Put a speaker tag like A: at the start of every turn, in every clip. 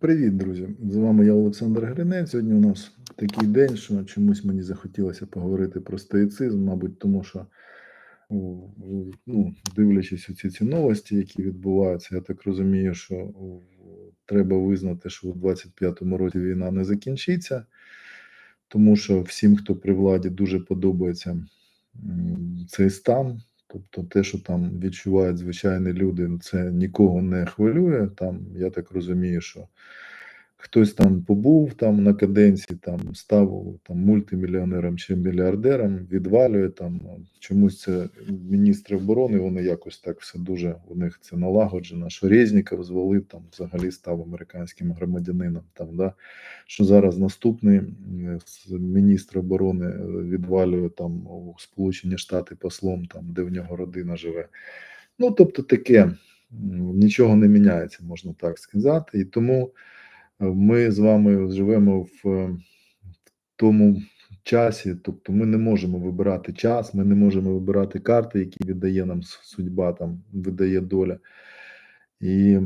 A: Привіт, друзі! З вами я Олександр Гринець. Сьогодні у нас такий день, що чомусь мені захотілося поговорити про стоїцизм, мабуть, тому що, ну, дивлячись ці ці новості, які відбуваються, я так розумію, що треба визнати, що у 25-му році війна не закінчиться, тому що всім, хто при владі, дуже подобається цей стан. Тобто те, що там відчувають звичайні люди, це нікого не хвилює. Там я так розумію, що хтось там побув там на каденції, там став там мультимільйонером чи мільярдером, відвалює там чомусь це міністри оборони. Вони якось так все дуже у них це налагоджено. Що Резніков звалив там, взагалі став американським громадянином. Там да що зараз наступний міністр оборони відвалює там у Сполучені Штати послом, там де в нього родина живе. Ну тобто таке нічого не міняється, можна так сказати, і тому. Ми з вами живемо в, в тому часі, тобто ми не можемо вибирати час, ми не можемо вибирати карти, які віддає нам судьба, там видає доля. І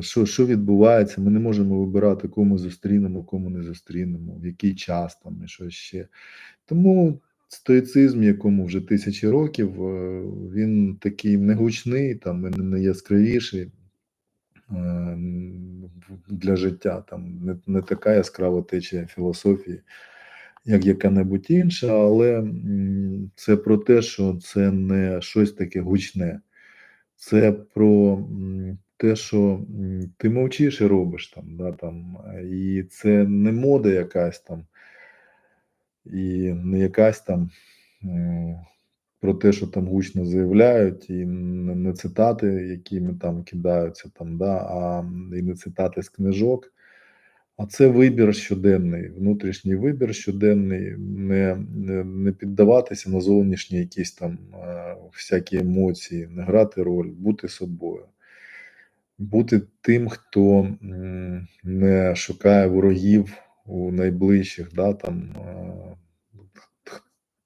A: що що відбувається, ми не можемо вибирати, кому зустрінемо, кому не зустрінемо, в який час там і що ще. Тому стоїцизм, якому вже тисячі років, е, він такий негучний, там не яскравіший. Е, для життя. Там не, не така яскрава течія філософії, як яка-небудь інша, але це про те, що це не щось таке гучне, це про те, що ти мовчиш і робиш там, да, там, і це не мода якась там, і не якась там про те, що там гучно заявляють, і не цитати, якими там кидаються, там, да, а і не цитати з книжок. А це вибір щоденний, внутрішній вибір щоденний, не не, піддаватися на зовнішні якісь там е, всякі емоції, не грати роль, бути собою, бути тим, хто не шукає ворогів у найближчих, да, там, е,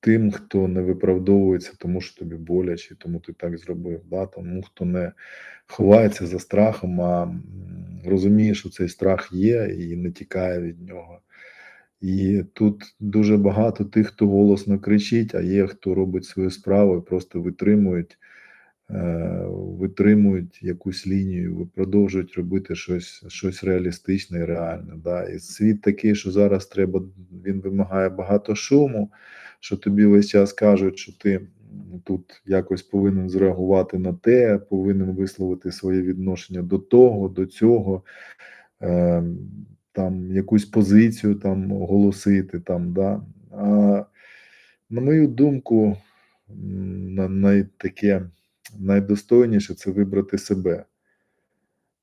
A: тим, хто не виправдовується, тому що тобі боляче, тому ти так зробив. Да? Тому хто не ховається за страхом, а розуміє, що цей страх є і не тікає від нього. І тут дуже багато тих, хто голосно кричить, а є хто робить свою справу і просто витримують. Е, витримують якусь лінію, продовжують робити щось щось реалістичне і реальне. Да? І світ такий, що зараз треба, він вимагає багато шуму, що тобі весь час кажуть, що ти тут якось повинен зреагувати на те, повинен висловити своє відношення до того, до цього, е, там якусь позицію там оголосити. там, да. А на мою думку, на, на таке найдостойніше це вибрати себе.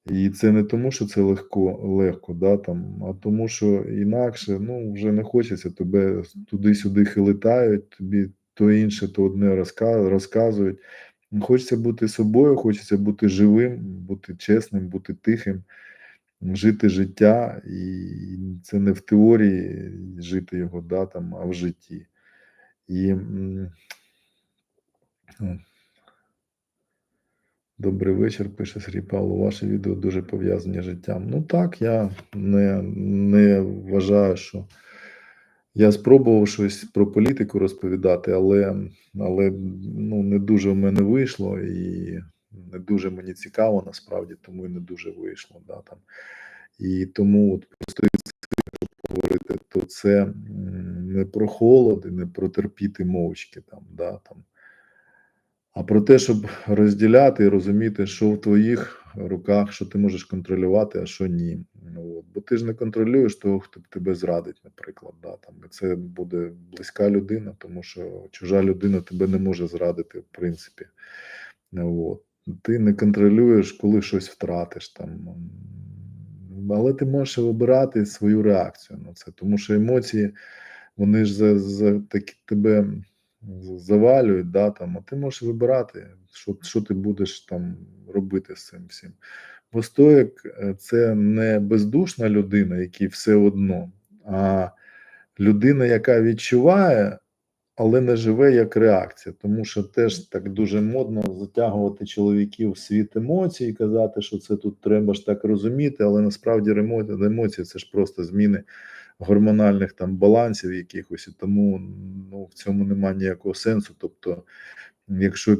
A: І це не тому, що це легко, легко, да, там, а тому, що інакше ну, вже не хочеться тебе туди-сюди хилитають, тобі то інше, то одне розказують. Хочеться бути собою, хочеться бути живим, бути чесним, бути тихим, жити життя, і це не в теорії жити його, да, там, а в житті. І Добрий вечір, пише Сергій Павло. Ваше відео дуже пов'язані з життям. Ну так, я не не вважаю, що я спробував щось про політику розповідати, але але ну, не дуже в мене вийшло і не дуже мені цікаво насправді, тому і не дуже вийшло. Да, там. І тому от просто говорити, то це не про холод і не про терпіти мовчки там. да, там а про те, щоб розділяти і розуміти, що в твоїх руках, що ти можеш контролювати, а що ні. Ну, от. Бо ти ж не контролюєш того, хто тебе зрадить, наприклад. Да, там. І це буде близька людина, тому що чужа людина тебе не може зрадити, в принципі. Ну, от. Ти не контролюєш, коли щось втратиш там. Але ти можеш вибирати свою реакцію на це, тому що емоції, вони ж за, за такі тебе завалюють, да, там, а ти можеш вибирати, що що ти будеш там робити з цим всім. Бо стоїк е, це не бездушна людина, якій все одно, а людина, яка відчуває, але не живе як реакція, тому що теж так дуже модно затягувати чоловіків в світ емоцій і казати, що це тут треба ж так розуміти, але насправді емо- емоції це ж просто зміни гормональних там балансів якихось, і тому ну, в цьому немає ніякого сенсу. Тобто, якщо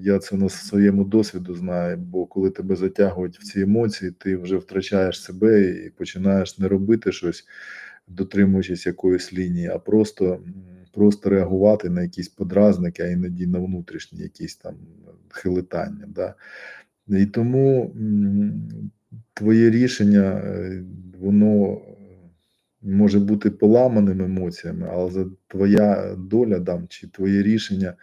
A: я це на своєму досвіду знаю, бо коли тебе затягують в ці емоції, ти вже втрачаєш себе і починаєш не робити щось, дотримуючись якоїсь лінії, а просто, просто реагувати на якісь подразники, а іноді на внутрішні якісь там хилитання. Да? І тому твоє рішення, е, воно е, може бути поламаним емоціями, але за твоя доля там, чи твоє рішення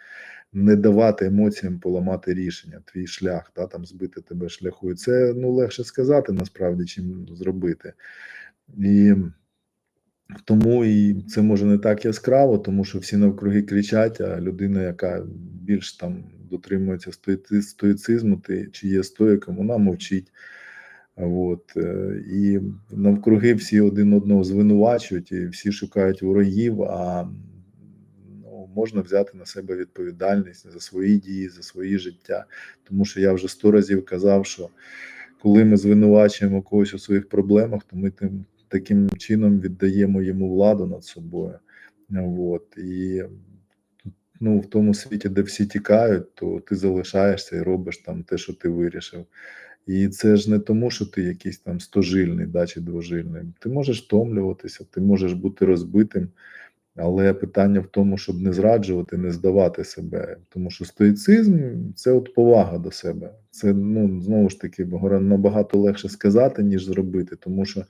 A: не давати емоціям поламати рішення, твій шлях, да, там збити тебе шляху. І це ну, легше сказати насправді, чим зробити. І тому і це може не так яскраво, тому що всі навкруги кричать, а людина, яка більш там дотримується стоїцизму, ти чи є стоїком, вона мовчить. От, е, і навкруги всі один одного звинувачують, і всі шукають ворогів, а ну, можна взяти на себе відповідальність за свої дії, за свої життя. Тому що я вже сто разів казав, що коли ми звинувачуємо когось у своїх проблемах, то ми тим таким чином віддаємо йому владу над собою. От, і ну, в тому світі, де всі тікають, то ти залишаєшся і робиш там те, що ти вирішив. І це ж не тому, що ти якийсь там стожильний да, чи двожильний. Ти можеш втомлюватися, ти можеш бути розбитим, але питання в тому, щоб не зраджувати, не здавати себе. Тому що стоїцизм це от повага до себе. Це ну знову ж таки набагато легше сказати, ніж зробити, тому що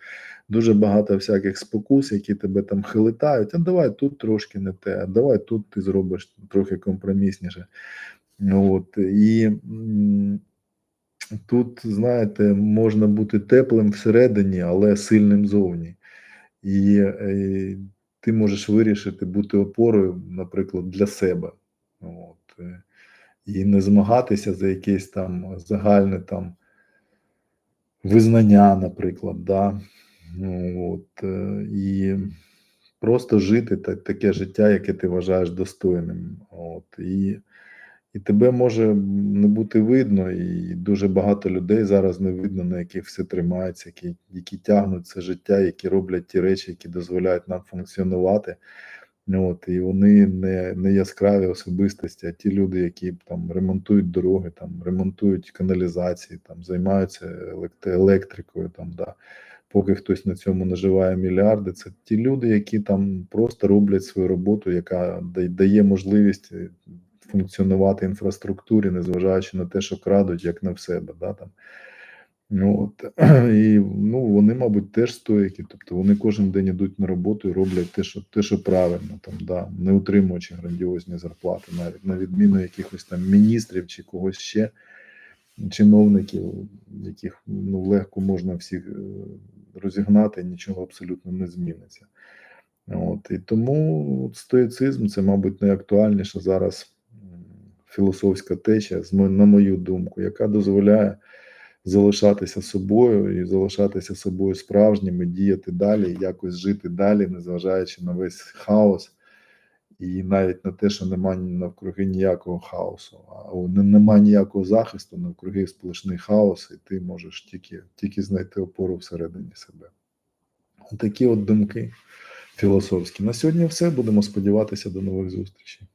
A: дуже багато всяких спокус, які тебе там хилитають. А давай тут трошки не те, а давай тут ти зробиш трохи компромісніше. От і тут, знаєте, можна бути теплим всередині, але сильним зовні. І е, ти можеш вирішити бути опорою, наприклад, для себе. От, е, і не змагатися за якесь там загальне там визнання, наприклад, да? от, е, і просто жити так, таке життя, яке ти вважаєш достойним. От, і, і тебе може не бути видно, і дуже багато людей зараз не видно, на яких все тримається, які, які тягнуть це життя, які роблять ті речі, які дозволяють нам функціонувати. От, і вони не, не яскраві особистості, а ті люди, які там ремонтують дороги, там ремонтують каналізації, там займаються елект- електрикою. Там, да. Поки хтось на цьому наживає мільярди, це ті люди, які там просто роблять свою роботу, яка да- дає можливість функціонувати інфраструктурі, незважаючи на те, що крадуть, як не в себе. Да, там. Ну, от, і ну, вони, мабуть, теж стоїки, тобто вони кожен день йдуть на роботу і роблять те, що те, що правильно, там, да, не утримуючи грандіозні зарплати, навіть на відміну якихось там міністрів чи когось ще, чиновників, яких ну, легко можна всіх е, розігнати, нічого абсолютно не зміниться. От, і тому стоїцизм це, мабуть, найактуальніша зараз філософська течія, на мою думку, яка дозволяє залишатися собою і залишатися собою справжнім, і діяти далі, якось жити далі, незважаючи на весь хаос, і навіть на те, що немає навкруги ніякого хаосу, а немає ніякого захисту, навкруги сплошний хаос, і ти можеш тільки, тільки знайти опору всередині себе. Такі от думки філософські. На сьогодні все. Будемо сподіватися до нових зустрічей.